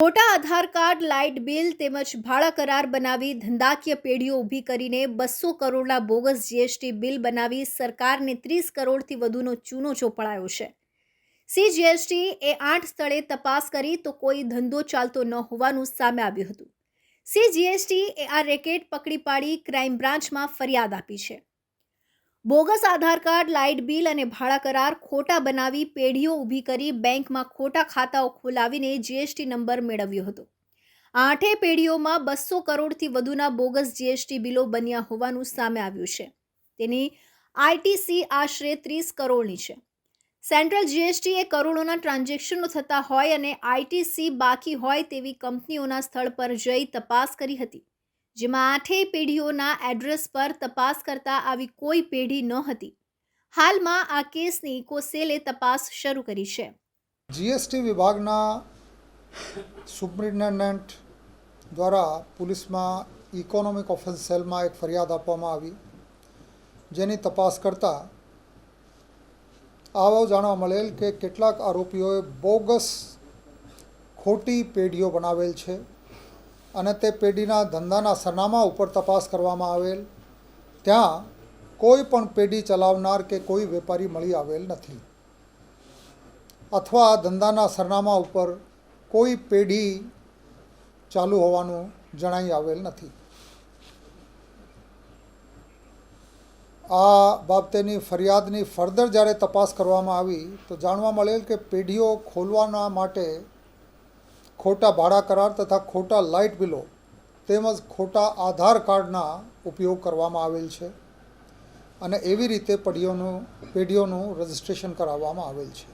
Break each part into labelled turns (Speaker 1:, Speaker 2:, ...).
Speaker 1: ખોટા આધાર card, light bill તેમજ ભાડા કરાર બનાવી ધંધાકીય પેઢીઓ ઊભી કરીને બસો કરોડના બોગસ જીએસટી બિલ બનાવી સરકારને ત્રીસ કરોડથી વધુનો ચૂનો ચોપડાયો છે. સીજીએસટી એ આઠ સ્થળે તપાસ કરી તો કોઈ ધંધો ચાલતો ન હોવાનું સામે આવ્યું હતું. સીજીએસટી એ આ રેકેટ પકડી પાડી ક્રાઇમ બ્રાન્ચમાં ફરિયાદ આપી છે. Bogus Aadhaar card, light bill અને ભાડા કરાર ખોટા બનાવી પેઢીઓ ઊભી કરી બેંકમાં ખોટા ખાતાઓ ખોલાવીને જીએસટી નંબર મેળવ્યો હતો. આઠે પેઢીઓમાં બસો કરોડથી વધુના બોગસ જીએસટી બિલો બન્યા હોવાનું સામે આવ્યું છે. તેની આઈટીસી આશરે ત્રીસ કરોડની છે. સેન્ટ્રલ જીએસટી એ કરોડોના ટ્રાન્ઝેક્શનો થતા હોય અને આઈટીસી બાકી હોય તેવી કંપનીઓના સ્થળ પર જઈ તપાસ કરી હતી. જેમાં આઠેય પેઢીઓના એડ્રેસ પર તપાસ કરતા આવી કોઈ પેઢી ન હતી. હાલમાં આ કેસની કોસેલે તપાસ શરૂ કરી છે.
Speaker 2: જીએસટી વિભાગના સુપરિન્ટેન્ડન્ટ દ્વારા પોલીસમાં ઇકોનોમિક ઓફેન્સ સેલમાં એક ફરિયાદ આપવામાં આવી. જેની તપાસ કરતાં આવો જાણવા મળેલ કે કેટલાક આરોપીઓએ બોગસ ખોટી પેઢીઓ બનાવેલ છે. અને તે પેઢીના ધંધાના સરનામા ઉપર તપાસ કરવામાં આવેલ. ત્યાં કોઈ પણ પેઢી ચલાવનાર કે કોઈ વેપારી મળી આવેલ નથી. અથવા ધંધાના સરનામા ઉપર કોઈ પેઢી ચાલુ હોવાનું જણાઈ આવેલ નથી. આ બાબતેની ફરિયાદની ફર્ધર જ્યારે તપાસ કરવામાં આવી, તો જાણવા મળેલ કે પેઢીઓ ખોલવાના માટે ખોટા ભાડા કરાર તથા ખોટા લાઇટ બિલો તેમજ ખોટા આધાર કાર્ડના ઉપયોગ કરવામાં આવેલ છે અને એવી રીતે પડીઓનું પેઢીઓનું રજિસ્ટ્રેશન કરાવવામાં આવેલ છે.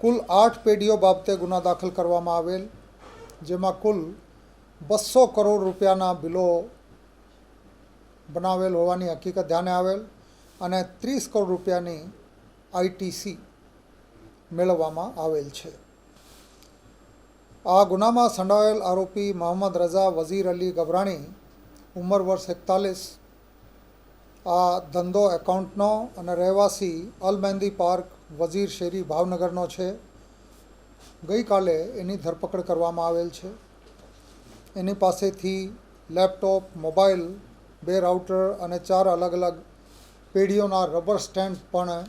Speaker 2: કુલ આઠ પેઢીઓ બાબતે ગુના દાખલ કરવામાં આવેલ, જેમાં કુલ બસો કરોડ રૂપિયાના બિલો બનાવેલ હોવાની હકીકત ધ્યાને આવેલ અને ત્રીસ કરોડ રૂપિયાની આઈટીસી મેળવવામાં આવેલ છે. આ ગુનામાં સંડોવાયેલ આરોપી મોહમ્મદ રઝા વઝીર અલી ગભરાણી, ઉંમર વર્ષ એકતાલીસ, આ ધંધો એકાઉન્ટનો અને રહેવાસી અલ મહેંદી પાર્ક વઝીર શેરી ભાવનગરનો છે. ગઈકાલે એની ધરપકડ કરવામાં આવેલ છે. એની પાસેથી લેપટોપ, મોબાઈલ, બે રાઉટર અને ચાર અલગ અલગ પેઢીઓના રબર સ્ટેન્ડ પણ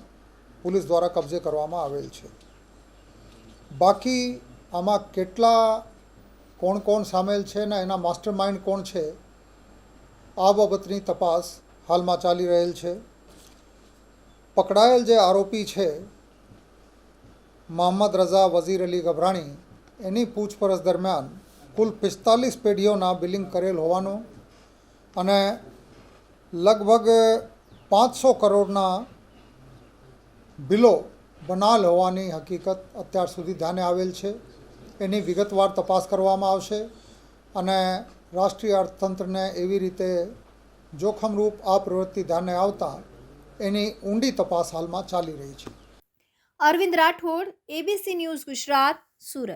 Speaker 2: પોલીસ દ્વારા કબજે કરવામાં આવેલ છે. બાકી આમાં કેટલા, કોણ કોણ સામેલ છે ને એના માસ્ટર માઇન્ડ કોણ છે, આ બાબતની તપાસ હાલમાં ચાલી રહેલ છે. પકડાયેલ જે આરોપી છે, મોહમ્મદ રઝા વઝીર અલી ગભરાણી, એની પૂછપરછ દરમિયાન કુલ પિસ્તાલીસ પેઢીઓના બિલિંગ કરેલ હોવાનું અને લગભગ પાંચસો કરોડના બિલો બનાલ હોવાની હકીકત અત્યાર સુધી ધ્યાને આવેલ છે. એની વિગતવાર તપાસ કરવામાં આવશે અને રાષ્ટ્રીય અર્થતંત્રને એવી રીતે જોખમરૂપ આ પ્રવૃત્તિ ધ્યાને આવતા એની ઊંડી તપાસ હાલમાં ચાલી રહી છે.
Speaker 1: Arvind Rathod ABC news Gujarat, Surat.